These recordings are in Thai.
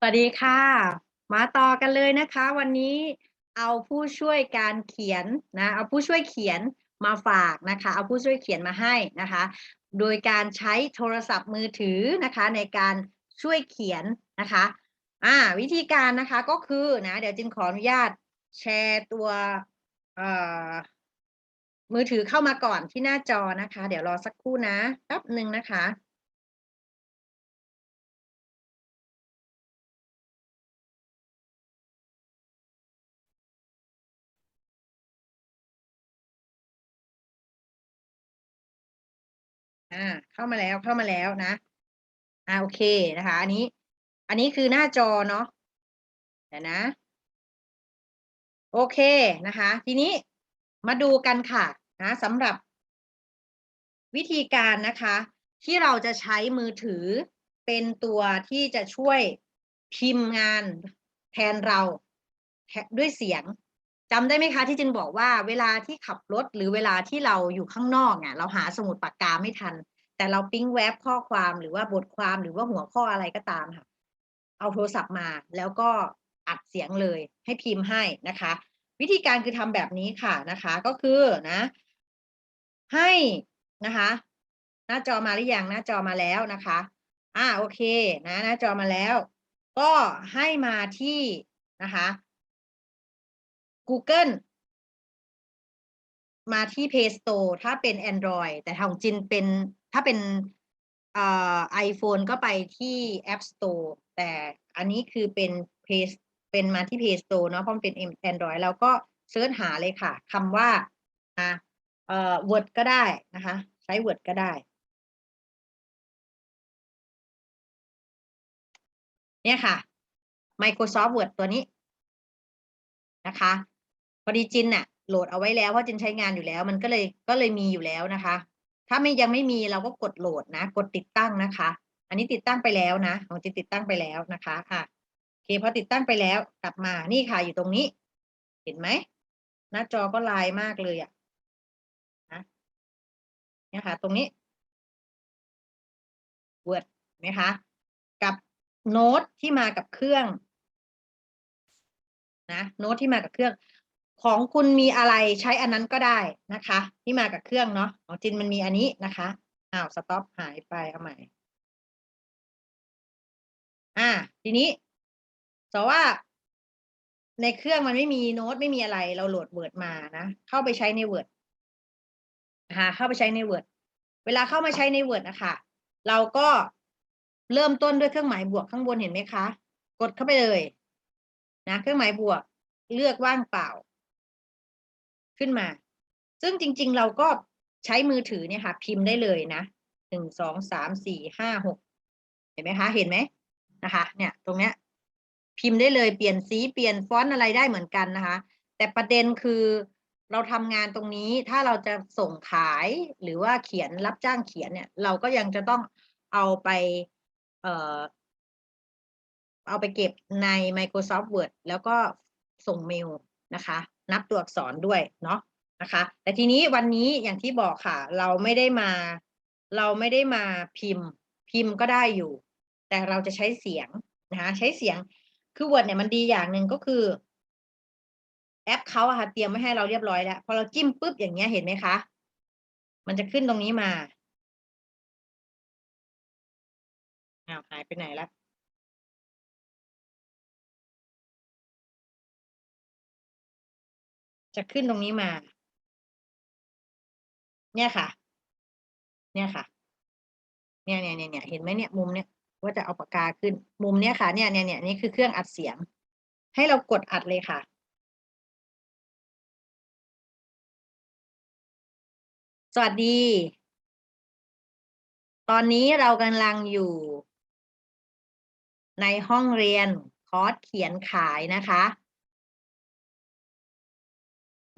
สวัสดีค่ะ มาต่อกันเลยนะคะ วันนี้เอาผู้ช่วยการเขียนนะเอาผู้ช่วยเขียนมาฝากนะคะ เอาผู้ช่วยเขียนมาให้นะคะ โดยการใช้โทรศัพท์มือถือนะคะ ในการช่วยเขียนนะคะอ่าวิธีการนะคะก็คือนะเดี๋ยวจินขออนุญาตแชร์ตัวมือถือเข้ามาก่อนที่หน้าจอนะคะ เดี๋ยวรอสักครู่นะแป๊บหนึ่งนะคะ อ่า เข้ามาแล้วเข้ามาแล้วนะ อ่าโอเคนะคะ อันนี้ อันนี้คือหน้าจอเนาะเดี๋ยวนะ โอเคนะคะ ทีนี้มาดูกันค่ะนะสำหรับวิธีการนะคะ ที่เราจะใช้มือถือเป็นตัวที่จะช่วยพิมพ์งานแทนเราด้วยเสียง จำได้ไหมคะที่จินบอกว่าเวลาที่ขับรถหรือเวลาที่เราอยู่ข้างนอกเนี่ยเราหาสมุดปากกาไม่ทัน แต่เราปิ๊งแว็บข้อความหรือว่าบทความหรือว่าหัวข้ออะไรก็ตามค่ะ เอาโทรศัพท์มาแล้วก็อัดเสียงเลยให้พิมพ์ให้นะคะ วิธีการคือทำแบบนี้ค่ะนะคะ ก็คือนะ ให้นะคะ หน้าจอมาหรือยังหน้าจอมาแล้วนะคะอ่าโอเคนะ หน้าจอมาแล้ว ก็ให้มาที่นะคะ Google มาที่ Play Store ถ้าเป็น Android แต่ของจินเป็นถ้าเป็นเอ่อ iPhone ก็ไปที่ App Store แต่อันนี้คือเป็น Play เป็นมาที่ Play Store เนาะเพราะมันเป็น Android แล้วก็เสิร์ชหาเลยค่ะคำว่าอ่าเอ่อ Word ก็ได้นะคะ ใช้ Word ก็ได้ เนี่ยค่ะ Microsoft Word ตัวนี้นะคะ พอดีจินน่ะโหลดเอาไว้แล้วเพราะจินใช้งานอยู่แล้ว มันก็เลยก็เลยมีอยู่แล้วนะคะ ถ้าไม่ยังไม่มีเราก็กดโหลดนะ กดติดตั้งนะคะ อันนี้ติดตั้งไปแล้วนะของจินติดตั้งไปแล้วนะคะค่ะโอเคพอติดตั้งไปแล้วกลับมานี่ค่ะอยู่ตรงนี้ เห็นไหมหน้าจอก็ลายมากเลยอะนะเนี่ยค่ะ ตรงนี้ Word ไหมคะ กับโน้ตที่มากับเครื่องนะโน้ตที่มากับเครื่อง ของคุณมีอะไรใช้อันนั้นก็ได้นะคะที่มากับเครื่องเนาะของจินมันมีอันนี้นะคะอ้าวสต็อปหายไปเอาใหม่ อ่า ทีนี้แต่ว่าในเครื่องมันไม่มีโน้ตไม่มีอะไร เราโหลดเวิร์ดมานะเข้าไปใช้ในเวิร์ดนะคะเข้าไปใช้ในเวิร์ดเวลาเข้ามาใช้ในเวิร์ดนะคะเราก็เริ่มต้นด้วยเครื่องหมายบวกข้างบนเห็นไหมคะ กดเข้าไปเลย นะ เครื่องหมายบวกเลือกว่างเปล่า ขึ้นมา ซึ่งจริง ๆ เราก็ใช้มือถือเนี่ยค่ะ พิมพ์ได้เลยนะหนึ่งสองสามสี่ห้าหกเห็นไหมคะเห็นไหมนะคะ เนี่ย ตรงเนี้ย พิมพ์ได้เลยเปลี่ยนสีเปลี่ยนฟอนต์อะไรได้เหมือนกันนะคะ แต่ประเด็นคือเราทำงานตรงนี้ถ้าเราจะส่งขายหรือว่าเขียนรับจ้างเขียนเนี่ย เราก็ยังจะต้องเอาไป เอ่อ เอาไปเก็บใน Microsoft Word แล้วก็ส่งเมลนะคะ นับตัวอักษรด้วยเนาะนะคะ แต่ทีนี้วันนี้อย่างที่บอกค่ะ เราไม่ได้มา เราไม่ได้มาพิมพ์ พิมพ์ก็ได้อยู่ แต่เราจะใช้เสียงนะคะใช้เสียงคือ Word เนี่ยมันดีอย่างหนึ่งก็คือ แอปเขาอะค่ะเตรียมไว้ให้เราเรียบร้อยแล้วพอเราจิ้มปุ๊บอย่างเงี้ยเห็นไหมคะ มันจะขึ้นตรงนี้มาอ้าวหายไปไหนแล้ว จะขึ้นตรงนี้มา เนี่ยค่ะ เนี่ยค่ะ เนี่ยเนี่ยเนี่ยเนี่ยเห็นไหมเนี่ย มุมเนี้ยว่าจะเอาปากกาขึ้น มุมเนี้ยค่ะ เนี่ยเนี่ยเนี่ยนี่คือเครื่องอัดเสียง ให้เรากดอัดเลยค่ะสวัสดี ตอนนี้เรากำลังอยู่ ในห้องเรียนคอร์สเขียนขายนะคะ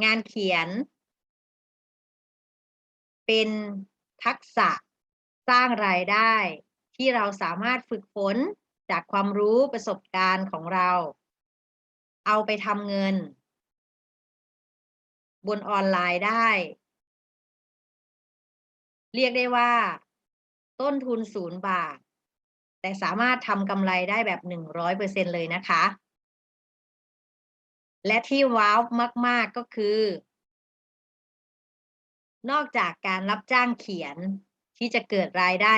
งานเขียน เป็นทักษะสร้างรายได้ ที่เราสามารถฝึกฝนจากความรู้ประสบการณ์ของเรา เอาไปทำเงิน บนออนไลน์ได้ เรียกได้ว่า ต้นทุนศูนย์บาท แต่สามารถทำกำไรได้แบบหนึ่งร้อยเปอร์เซ็นเลยนะคะ และที่ว้าวมาก ๆก็คือ นอกจากการรับจ้างเขียนที่จะเกิดรายได้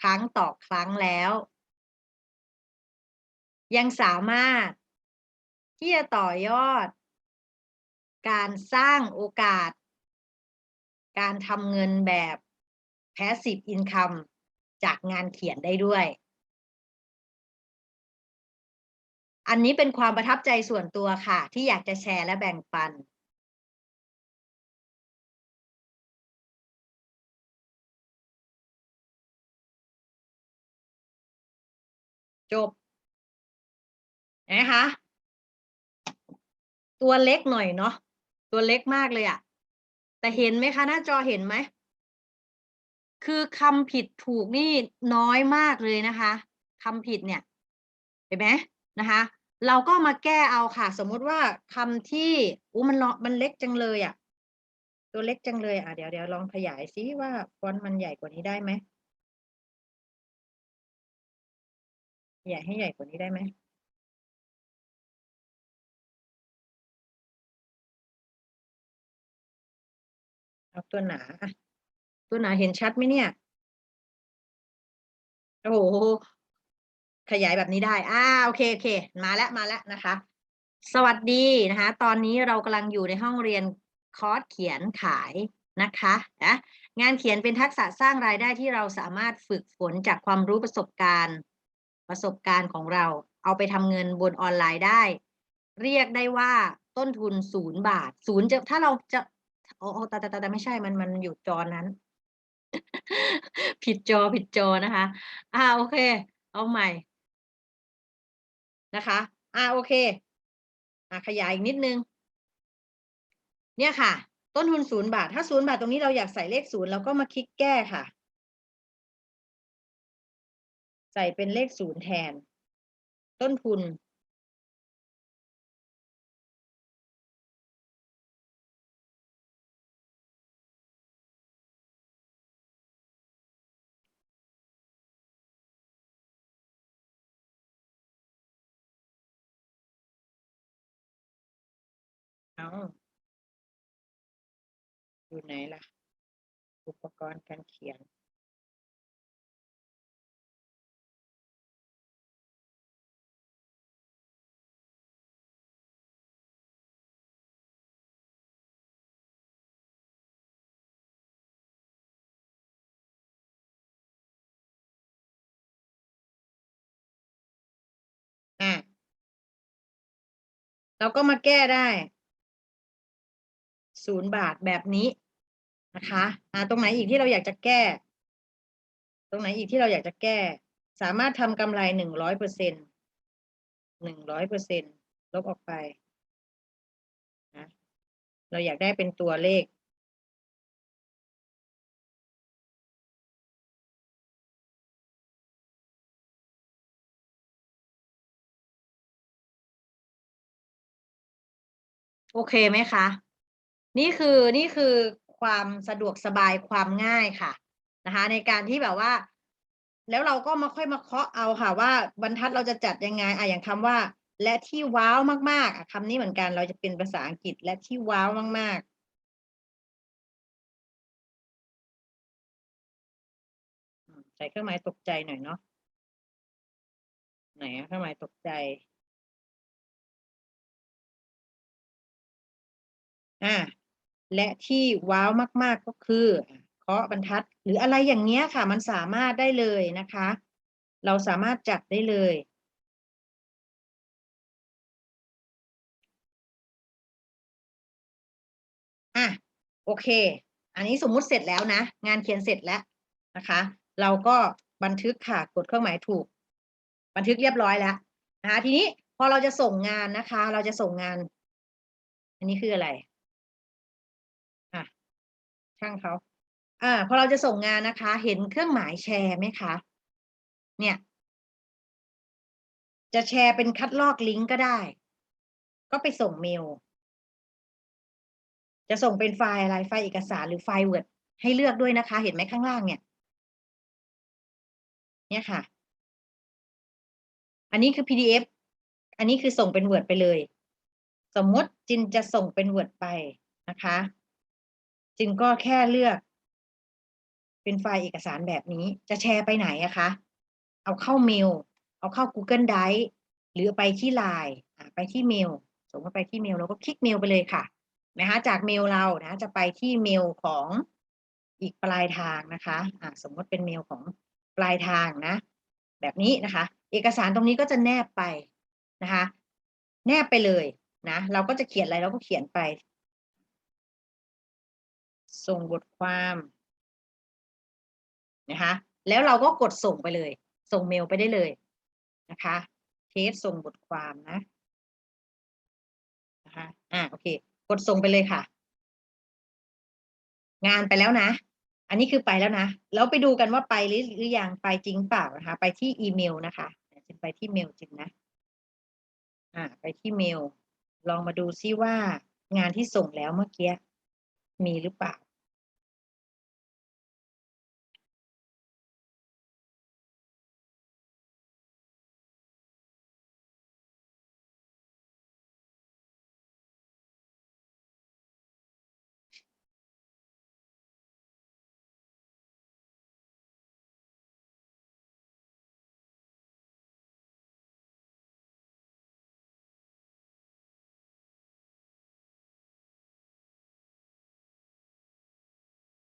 ครั้งต่อครั้งแล้ว ยังสามารถที่จะต่อยอด การสร้างโอกาส การทำเงินแบบ passive income จากงานเขียนได้ด้วย อันนี้เป็นความประทับใจส่วนตัวค่ะ ที่อยากจะแชร์และแบ่งปัน จบนะคะตัวเล็กหน่อยเนาะตัวเล็กมากเลยอะแต่เห็นไหมคะ หน้าจอเห็นไหม คือคำผิดถูกนี่น้อยมากเลยนะคะคำผิดเนี่ย เห็นไหม นะคะ เราก็มาแก้เอาค่ะ สมมุติว่าคำที่อู้มันเลมันเล็กจังเลยอะตัวเล็กจังเลยอะเดี๋ยวเดี๋ยวลองขยายซิว่าฟอนต์มันใหญ่กว่านี้ได้ไหมใหญ่ให้ใหญ่กว่านี้ได้ไหมเอาตัวหนา ตัวหนาเห็นชัดไหมเนี่ย โอ้โห ขยายแบบนี้ได้ อ่า โอเค โอเค มาแล้ว มาแล้วนะคะ สวัสดีนะคะ ตอนนี้เรากำลังอยู่ในห้องเรียนคอร์สเขียนขายนะคะนะงานเขียนเป็นทักษะสร้างรายได้ที่เราสามารถฝึกฝนจากความรู้ประสบการณ์ ประสบการณ์ของเรา เอาไปทำเงินบนออนไลน์ได้ เรียกได้ว่าต้นทุนศูนย์บาท ศูนย์จะถ้าเราจะ โอ้โอ้ต่แต่แต่ไม่ใช่ มัน มันอยู่จอนั้น ผิดจอ ผิดจอนะคะ อ่า โอเค เอาใหม่ นะคะอ่าโอเคอ่าขยายอีกนิดนึง เนี่ยค่ะ ต้นทุนศูนย์บาท ถ้าศูนย์บาทตรงนี้เราอยากใส่เลขศูนย์เราก็มาคลิกแก้ค่ะ ใส่เป็นเลขศูนย์แทน ต้นทุน เอาอยู่ไหนล่ะ อุปกรณ์การเขียน อะ เราก็มาแก้ได้ ศูนย์บาทแบบนี้นะคะอ่าตรงไหนอีกที่เราอยากจะแก้ ตรงไหนอีกที่เราอยากจะแก้ สามารถทำกำไรหนึ่งร้อยเปอร์เซ็นหนึ่งร้อยเปอร์เซ็นลบออกไปนะเราอยากได้เป็นตัวเลขโอเคไหมคะ นี่คือนี่คือความสะดวกสบายความง่ายค่ะนะคะ ในการที่แบบว่า แล้วเราก็มาค่อยมาเคาะเอาค่ะ ว่าบรรทัดเราจะจัดยังไงอะอย่างคำว่า และที่ว้าวมากๆอะคำนี้เหมือนกันเราจะเป็นภาษาอังกฤษและที่ว้าวมาก ๆใส่เครื่องหมายตกใจหน่อยเนาะไหนอะเครื่องหมายตกใจ อ่า และที่ว้าวมาก ๆก็คือเคาะบรรทัด หรืออะไรอย่างเงี้ยค่ะ มันสามารถได้เลยนะคะ เราสามารถจัดได้เลย อะ โอเค อันนี้สมมุติเสร็จแล้วนะ งานเขียนเสร็จแล้วนะคะ เราก็บันทึกค่ะ กดเครื่องหมายถูก บันทึกเรียบร้อยแล้วนะคะทีนี้พอเราจะส่งงานนะคะ เราจะส่งงาน อันนี้คืออะไร ช่างเขาอ่าพอเราจะส่งงานนะคะ เห็นเครื่องหมายแชร์ไหมคะ เนี่ย จะแชร์เป็นคัดลอกลิงก์ก็ได้ ก็ไปส่งเมล จะส่งเป็นไฟล์อะไรไฟล์เอกสารหรือไฟล์ Word ให้เลือกด้วยนะคะ เห็นไหมข้างล่างเนี่ย เนี่ยค่ะ อันนี้คือ PDF อันนี้คือส่งเป็น Word ไปเลย สมมติจินจะส่งเป็น Word ไปนะคะ จินก็แค่เลือก เป็นไฟล์เอกสารแบบนี้ จะแชร์ไปไหนอะคะ เอาเข้าเมล เอาเข้า Google Drive หรือไปที่ Line ไปที่เมล สมมติไปที่เมลเราก็คลิกเมลไปเลยค่ะนะคะจากเมลเรานะ จะไปที่เมลของอีกปลายทางนะคะะสมมติเป็นเมลของปลายทางนะ แบบนี้นะคะ เอกสารตรงนี้ก็จะแนบไปนะคะ แนบไปเลยนะ เราก็จะเขียนอะไรเราก็เขียนไป ส่งบทความนะคะแล้วเราก็กดส่งไปเลย ส่งเมลไปได้เลยนะคะเทสส่งบทความนะนะคะอ่าโอเค กดส่งไปเลยค่ะ งานไปแล้วนะ อันนี้คือไปแล้วนะแล้วไปดูกันว่าไปหรือหรือยังไปจริงเปล่านะคะ ไปที่อีเมลนะคะจินไปที่เมลจริงนะ อ่า ไปที่เมล ลองมาดูซิว่างานที่ส่งแล้วเมื่อกี้มีหรือเปล่า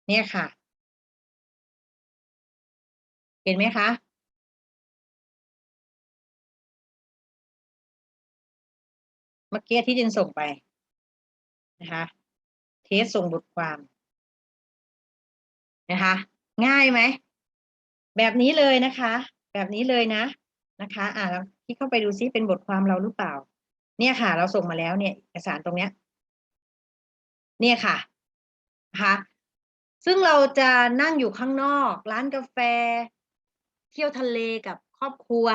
เนี่ยค่ะ เห็นไหมคะ เมื่อกี้ที่จินส่งไปนะคะ เทสส่งบทความนะคะ ง่ายไหม แบบนี้เลยนะคะ แบบนี้เลยนะนะคะ อ่าที่เข้าไปดูซิเป็นบทความเราหรือเปล่า เนี่ยค่ะ เราส่งมาแล้วเนี่ยเอกสารตรงเนี้ย เนี่ยค่ะนะคะ ซึ่งเราจะนั่งอยู่ข้างนอก ร้านกาแฟ เที่ยวทะเลกับครอบครัว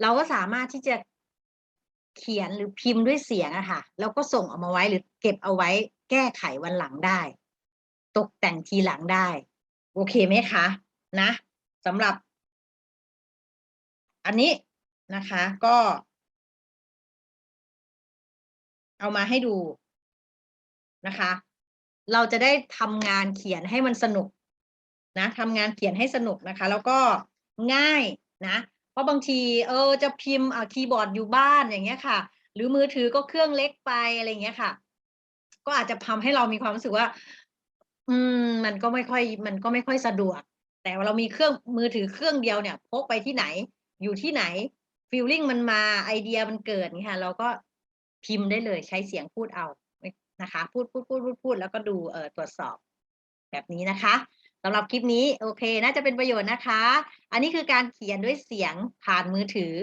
เราก็สามารถที่จะเขียนหรือพิมพ์ด้วยเสียงอะค่ะแล้วก็ส่งออกมาไว้หรือเก็บเอาไว้ แก้ไขวันหลังได้ ตกแต่งทีหลังได้ โอเคไหมคะนะสำหรับ อันนี้นะคะก็ เอามาให้ดูนะคะ เราจะได้ทำงานเขียนให้มันสนุกนะทำงานเขียนให้สนุกนะคะ แล้วก็ง่ายนะ เพราะบางทีเออจะพิมพ์อ่าคีย์บอร์ดอยู่บ้านอย่างเงี้ยค่ะ หรือมือถือก็เครื่องเล็กไปอะไรเงี้ยค่ะ ก็อาจจะทำให้เรามีความรู้สึกว่า อืม มันก็ไม่ค่อย มันก็ไม่ค่อยสะดวก แต่เรามีเครื่องมือถือเครื่องเดียวเนี่ยพกไปที่ไหน อยู่ที่ไหนฟีลลิ่งมันมาไอเดียมันเกิดนี่ค่ะเราก็พิมพ์ได้เลยใช้เสียงพูดเอา นะคะ พูดพูดพูดพูดพูดแล้วก็ดูเอ่อตรวจสอบแบบนี้นะคะสำหรับคลิปนี้โอเค น่าจะเป็นประโยชน์นะคะ อันนี้คือการเขียนด้วยเสียงผ่านมือถือ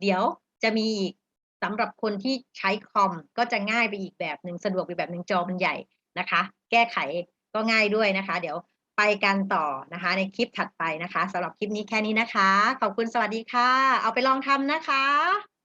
เดี๋ยวจะมีอีกสำหรับคนที่ใช้คอมก็จะง่ายไปอีกแบบหนึ่งสะดวกไปแบบหนึ่งจอมันใหญ่นะคะ แก้ไขก็ง่ายด้วยนะคะ เดี๋ยวไปกันต่อนะคะ ในคลิปถัดไปนะคะสำหรับคลิปนี้แค่นี้นะคะ ขอบคุณสวัสดีค่ะ เอาไปลองทำนะคะ